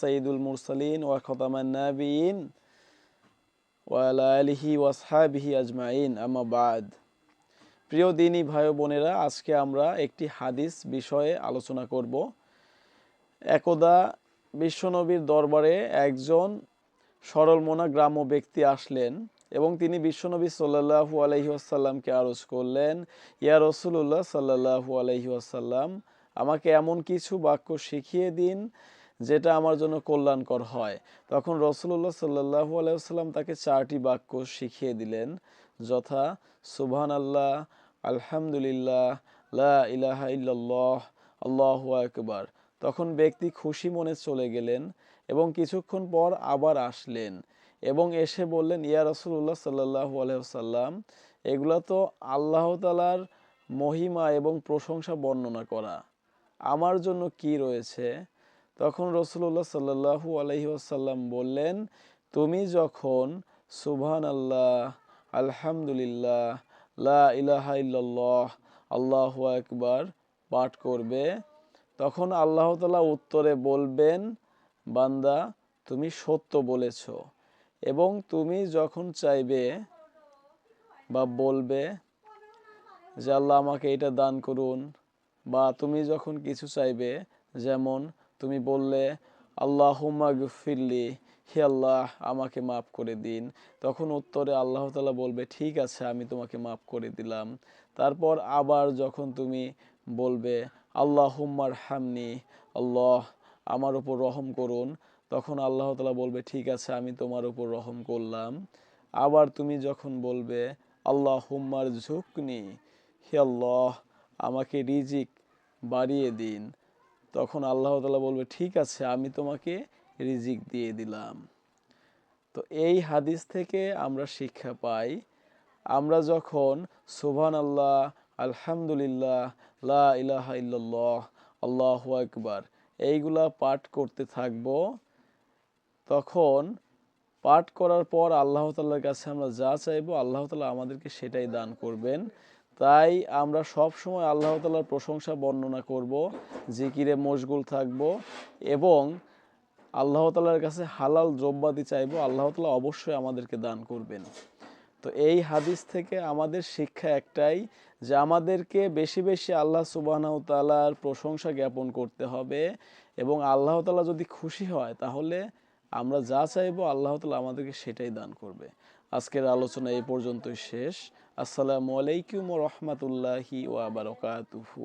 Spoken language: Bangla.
সাইয়্যিদুল মুরসালিন আলিহি আজমাইন। প্রিয় দিনী ভাই বোনেরা, আজকে আমরা একটি হাদিস বিষয়ে আলোচনা করব। একদা বিশ্বনবীর দরবারে একজন সরলমনা গ্রাম্য ব্যক্তি আসলেন এবং তিনি বিশ্বনবী সাল্লাল্লাহু আলাইহি ওয়াসাল্লামকে আরজ করলেন, ইয়া রসুল্লাহ সাল্লাল্লাহু আলাইহি ওয়াসাল্লাম আমাকে এমন কিছু বাক্য শিখিয়ে দিন যেটা আমার জন্য কল্যাণকর হয়। তখন রসুল্লাহ সাল্লাহু আলাইসাল্লাম তাকে চারটি বাক্য শিখিয়ে দিলেন। যথা সুবহান আল্লাহ আলহামদুলিল্লাহ, লা ইল্লাল্লাহ, আল্লাহু আকবার। তখন ব্যক্তি খুশি মনে চলে গেলেন এবং কিছুক্ষণ পর আবার আসলেন এবং এসে বললেন, ইয়া রসুল্লাহ সাল্লাহু আলহাম এগুলো তো আল্লাহ তালার মহিমা এবং প্রশংসা বর্ণনা করা। আমার জন্য কি রয়েছে? তখন রসুল্লাহ সাল্লাহু আলহি আসাল্লাম বললেন, তুমি যখন সুবহান আল্লাহ আলহামদুলিল্লাহ, লা ইলাহা ইল্লাল্লাহ, আল্লাহু আকবার পাঠ করবে, তখন আল্লাহ তালা উত্তরে বলবেন, বান্দা, তুমি সত্য বলেছ এবং তুমি যখন চাইবে বা বলবে যে আল্লাহ আমাকে এটা দান করুন বা তুমি যখন কিছু চাইবে, যেমন তুমি বললে আল্লাহ গফিরলি, হে আল্লাহ, আমাকে মাফ করে দিন। তখন উত্তরে আল্লাহ তালা বলবে, ঠিক আছে, আমি তোমাকে মাফ করে দিলাম। তারপর আবার যখন তুমি বলবে আল্লাহ হুম্মার হামনি আল্লাহ, আমার উপর রহম করুন, তখন আল্লাহ তালা বলবে, ঠিক আছে, আমি তোমার উপর রহম করলাম। আবার তুমি যখন বলবে আল্লাহ হুম্মার ঝুঁকনি হে আল্লাহ আমাকে রিজিক বাড়িয়ে দিন। তখন আল্লাহ তালা বলবে, ঠিক আছে, আমি তোমাকে রিজিক দিয়ে দিলাম। তো এই হাদিস থেকে আমরা শিক্ষা পাই, আমরা যখন সুবহান আল্লাহ আলহামদুলিল্লাহ, লা ইলাহা ইল্লাল্লাহ, আল্লাহু আকবার, এইগুলা পাঠ করতে থাকব, তখন পাঠ করার পর আল্লাহ তাল্লার কাছে আমরা যা চাইব, আল্লাহ তালা আমাদেরকে সেটাই দান করবেন। তাই আমরা সব সময় আল্লাহ তালার প্রশংসা বর্ণনা করব, জিকিরে মশগুল থাকব এবং আল্লাহ তালার কাছে হালাল দ্রব্যাদি চাইব, আল্লাহ তালা অবশ্যই আমাদেরকে দান করবেন। তো এই হাদিস থেকে আমাদের শিক্ষা একটাই যে আমাদেরকে বেশি বেশি আল্লাহ সুবাহ তালার প্রশংসা জ্ঞাপন করতে হবে এবং আল্লাহ তালা যদি খুশি হয় তাহলে আমরা যা চাইব আল্লাহ তালা আমাদেরকে সেটাই দান করবে। আজকের আলোচনা এ পর্যন্তই শেষ। আসসালামু আলাইকুম রহমতুল্লাহি ওয়াবারকাতুহু